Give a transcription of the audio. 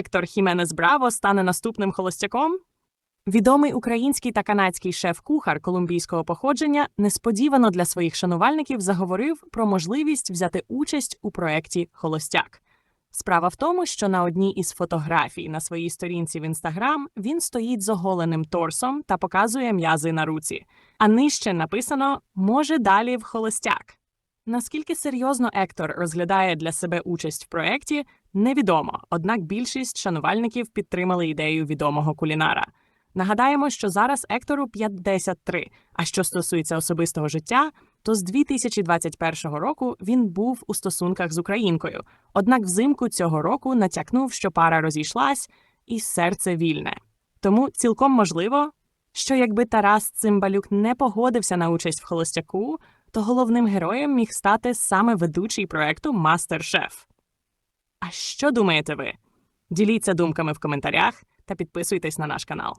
Ектор Хіменес Браво стане наступним холостяком? Відомий український та канадський шеф-кухар колумбійського походження несподівано для своїх шанувальників заговорив про можливість взяти участь у проєкті Холостяк. Справа в тому, що на одній із фотографій на своїй сторінці в інстаграм він стоїть з оголеним торсом та показує м'язи на руці. А нижче написано може далі в холостяк. Наскільки серйозно Ектор розглядає для себе участь в проєкті, невідомо, однак більшість шанувальників підтримали ідею відомого кулінара. Нагадаємо, що зараз Ектору 53, а що стосується особистого життя, то з 2021 року він був у стосунках з українкою. Однак взимку цього року натякнув, що пара розійшлась, і серце вільне. Тому цілком можливо, що якби Тарас Цимбалюк не погодився на участь в холостяку, то головним героєм міг стати саме ведучий проекту Мастер-Шеф. А що думаєте ви? Діліться думками в коментарях та підписуйтесь на наш канал.